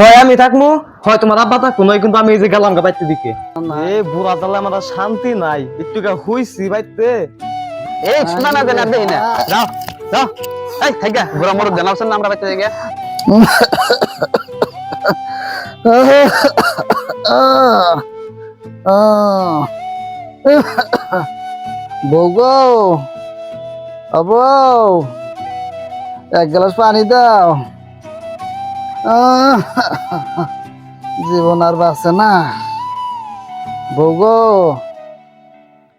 হয় আমি থাকব হয় তোমার আব্বা থাকব নয় কিন্তু আমি এই যে গেলাম গা বাইতে দিকে। এ বুড়া তালে আমার শান্তি নাই একটু গা হইছি বাইতে। এই শোনা না দেন আর দেই না। যাও যাও। এই থাকা বুড়া মরদ জানাবছেন না আমরা বাইতে যাই গিয়া বৌগো অবৌ এক গ্লাস পানি দাও। জীবন আর বাঁচে না। বৌগো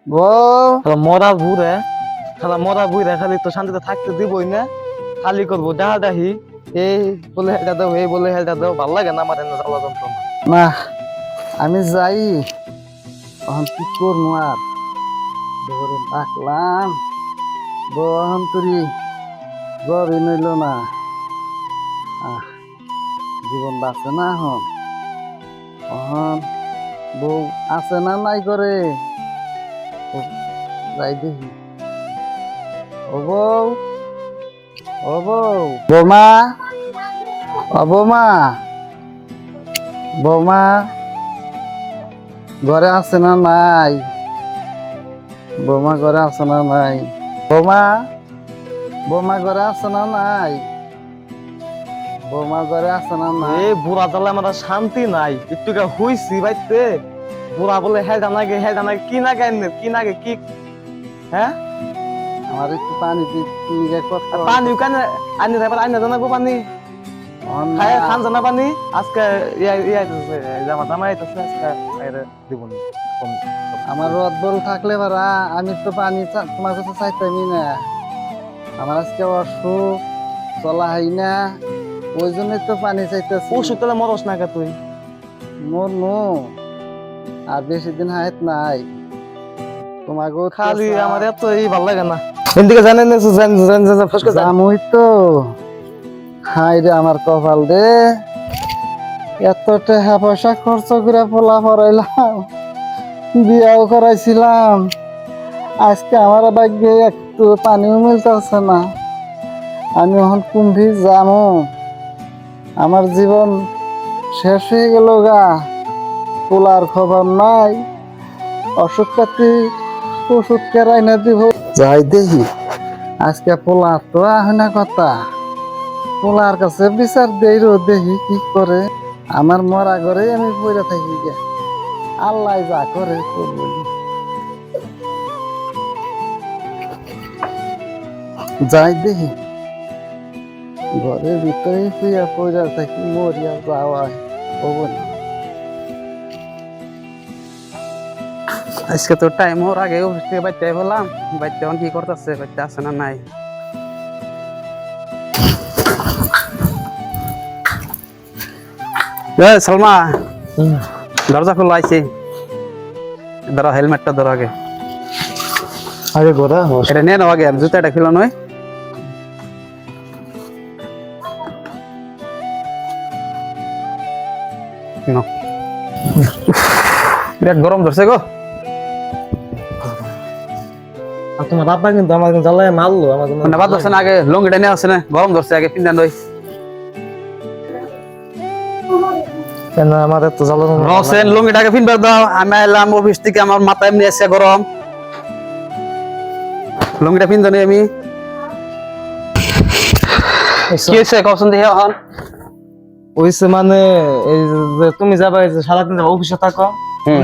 বউ। খালা মরা বুড়ে খালা মরা বুড়ে খালি তো শান্তিতে থাকতে দিবই না খালি করব ডাহা ডাহি এই বলে হেলটা দাও এই বলে হেলটা দাও ভালো লাগে না আমার এনে জ্বালা যন্ত্রণা। না আমি যাই। এখন কি করব আর? বউরে ডাকলাম বউ এখন তুই জ্বরই নইল না। আহ, জীবন বাঁচে না এখন? এখন বউ আছে না নাই করে যাই দেখি। ও বউ ও বউ। বৌমা, ও বৌমা। বৌমা, ঘরে আছে না নাই? বৌমা ঘরে আছে না নাই? বৌমা বৌমা ঘরে আছে না নাই? বৌমা ঘরে আছে না নাই? এ বুড়া তালে আমার শান্তি নাই। একটু গা হইছি বাইতে। বুড়া বলে হেলটা নাগে হেলটা নাগে কি নাগে এনে কি নাগে কি হ্যাঁ? আমার একটু পানি দি তুমি গে কত পানি কানে আনি থাকবে আনি জানাব পানি। খায় খান জানা পানি। আজকে ইয়া ইয়া জামা জামা আইতাছে আজকে আইরে দিব না। আমার রদ বল থাকলে বারা আমি তো পানি তোমার কাছে চাইতামই না। আমার আজকে অসুখ চলা হয় না। ওই জন্যই তো পানি চাইতেছি। ওষুধ তাহলে মরস না কা তুই? মোর নো আর বেশি দিন হায়াত নাই। তোমাকে খালি আমার এত এই ভালো লাগে না। এদিকে জানেন না জান জান জান ফসকে জামুই তো। হাই রে আমার কপাল রে এত টাকা পয়সা খরচ করে পোলা পড়াইলাম বিয়াও করাইছিলাম। আজকে আমার ভাগ্যে একটু পানিও মিলতেছে না। আমি এখন কুম্ভি যামো আমার জীবন শেষ হয়ে গেল গা। পোলার খবর নাই। অসুখ পাতি ওষুধ কেরাই না দিব। যাই দেখি, আজকে পোলা তো আহে না কথা। পোলার কাছে বিচার দেই রো, দেখি কি করে। আমার মরা ঘরে আমি পড়ে থাকি গে। আল্লাহ যা করে যাই দেখি। ঘরের ভিতরে শুয়ে পড়ে থাকি মরিয়া যাওয়া হব আজকে তো টাইম ওর আগে অফিস থেকে বাইতে বললাম বাইতে এখন কি করতেছে বাইতে আছে না নাই? সালমা দরজা খোলা আছে ধরো হেলমেটটা ধরো আগে। আরে গোরা এটা নিয়ে নাও আগে জুতাটা খিলো নয়? নাও। বিরাট গরম ধরছে গো। আর তোমার আব্বা কিন্তু আমার জ্বালায় মারলো আমার জন্য মানে বাদ ধরছে না আগে লঙ্গিটা নিয়ে আসছে না গরম ধরছে আগে পিন্দান দই। কেন আমার এত জ্বালা রসেন লঙ্গিটাকে পিনবার দাও। আমি এলাম অফিস থেকে আমার মাথা এমনি এসে গরম। লঙ্গিটা পিন জানি আমি। কি হয়েছে? কখন দেখে এখন ওইসে মানে এই যে তুমি যাবা এই যে সারাদিন যাবা অফিসে থাকো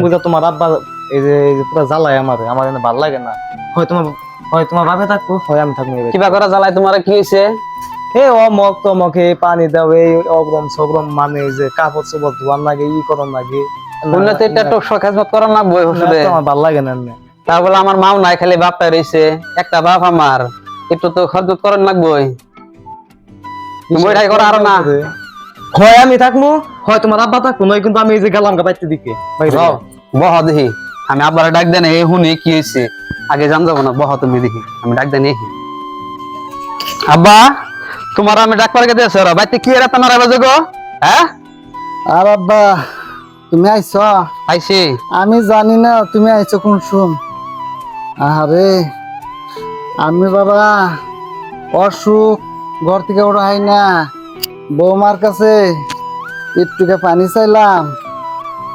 বুঝা তোমার আব্বা এই যে এই যে পুরো জ্বালায় আমার আমার এনে ভালো লাগে না। হয় তোমার হয় তোমার বাপে থাকব হয় আমি থাকব কিবা করা জ্বালায় তোমার কি হয়েছে এ অমক তমক পানি দাও এই অগ্রম সগ্রম মানে যে কাপড় চোপড় ধোয়ার লাগে ই করন লাগে বললে তো এটা একটু সকাজবাদ করা না বই ওষুধে আমার ভালো লাগে না এমনি। তা বলে আমার মাও নাই খালি বাপটা রয়েছে একটা বাপ আমার একটু তো খরচ করেন লাগবই তুমি ওইটাই করো আরও না। হয় আমি থাকব হয় তোমার আব্বা থাকব নয় কিন্তু আমি এই যে গেলাম গা বাইতে দিকে। যাও, বহ দেখি। আমি আবার ডাক দেন এই শুনি কি হয়েছে আগে জান যাব না বহ তুমি দেখি। আমি ডাক দেন এই আব্বা তোমার আমি ডাক পারে গেছে ওরা বাইতে কি এরা তোমার বাজে গো? হ্যাঁ? আর আব্বা তুমি আইছ? আইছি। আমি জানি না তুমি আইছো কোন শুন আরে আমি বাবা অসুখ ঘর থেকে ওরা হয় না। বৌমার কাছে একটুকে পানি চাইলাম।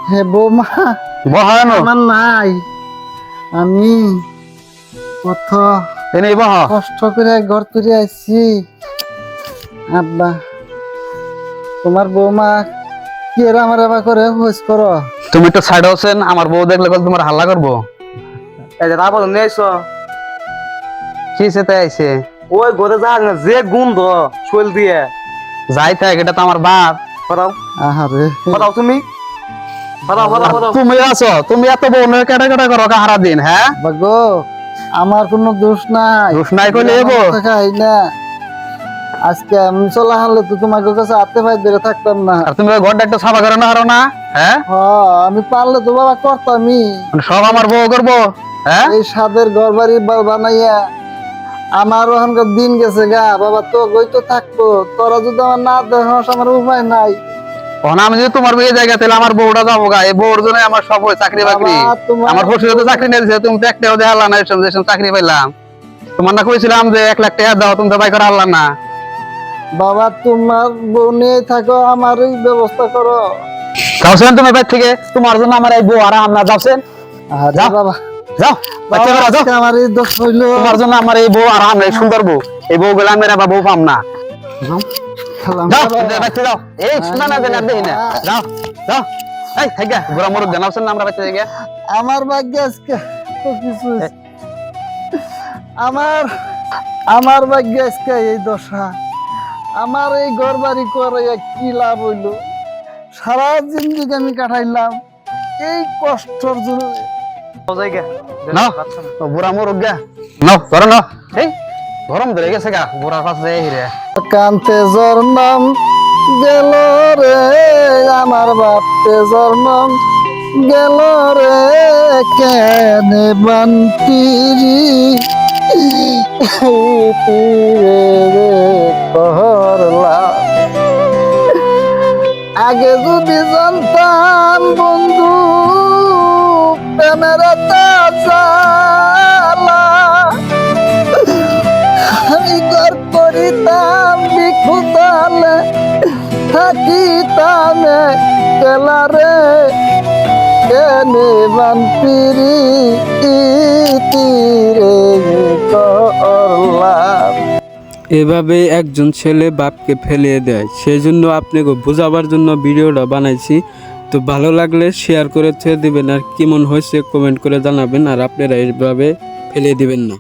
হে বৌমা বহানো? আমার নাই। আমি কত এনে বহ। কষ্ট করে ঘর তুলে আইছি। আব্বা তোমার বৌমা কি এরা আমার এবার করে হুইস করো? তুমি তো সাইড আছেন আমার বউ দেখলে কল তোমার হাল্লা করব। এই যে তারপর নিয়ে আইসো কি সেতে আইছে? ওই ঘরে যা না যে গুন্ধ শৈল দিয়ে। যাই থাক এটা তো আমার বাপ। আহারে। তুমি। আছো তুমি এত কেটে কেটে করো হারা দিন হ্যাঁ? বাগো আমার কোনো দোষ নাই। দোষ নাই কইলে এবো। খাই না। আজকে আমি চলা হলে তো তোমাকে কাছে হাতে পাই ধরে থাকতাম না। আর তুমি ঘরটা একটু সাফা করে না হারো না হ্যাঁ? আমি পারলে তো বাবা করতামই। মানে সব আমার বউ করব হ্যাঁ? এই সাদের ঘর বাড়ি বানাইয়া আমার ওখানকার দিন গেছে গা বাবা তো গই তো থাকতো তোরা যদি আমার না দেখাস আমার উপায় নাই। তখন আমি যদি তোমার বিয়ে জায়গা তাহলে আমার বউটা যাব গা। এই বউর জন্য আমার সব চাকরি বাকরি। আমার শ্বশুর তো চাকরি নিয়েছে তুমি তো একটাও দেখালা না এসব যেসব চাকরি পাইলাম। তোমার না কইছিলাম যে এক লাখ টাকা দাও তুমি তো বাই করে আনলা না। বাবা তোমার বউ নিয়ে থাকো আমারই ব্যবস্থা করো। যাওছেন তুমি বাইর থেকে। তোমার জন্য আমার এই বউ আর আমরা যাওছেন আরে যাও। বাবা। যাও বাচ্চা বাবা, করা যাও। আজকে আমার এই দোষ হইল। তোমার জন্য আমার এই বউ আর আমরা এই সুন্দর বউ। এই বউ গুলা মেরা বা বউ পাম না। খেলাম। যাও বাবা। বাচ্চা যাও। এই শোনা না দেন আর দেখি না। যাও যাও। এই থাকা গোরা মরুক দেন আছেন আমরা বাচ্চা থেকে আমার ভাগ্যে আজকে তো কিছু আমার আমার ভাগ্যে আজকে এই দশা। আমার এই ঘর বাড়ি করে কি লাভ হইল? সারা জিন্দিগি আমি কাটাইলাম। এই কষ্টর জন্য জায়গা না ও বুড়া মরুক গা নাও ধরো না এই গরম ধরে গেছে গা বুড়ার পাশে রে কান্তে জন্ম গেল রে আমার বাপতে জন্ম গেল রে কেনে বান্তিরি করলা কেনে বান্তিরি তীরে করলাম। এভাবে একজন ছেলে বাপকে ফেলিয়ে দেয় সেই জন্য আপনাকে বোঝাবার জন্য ভিডিওটা বানাইছি। তো ভালো লাগলে শেয়ার করে ছেড়ে দিবেন, আর কেমন হয়েছে কমেন্ট করে জানাবেন, আর আপনারা এইভাবে ফেলিয়ে দিবেন না।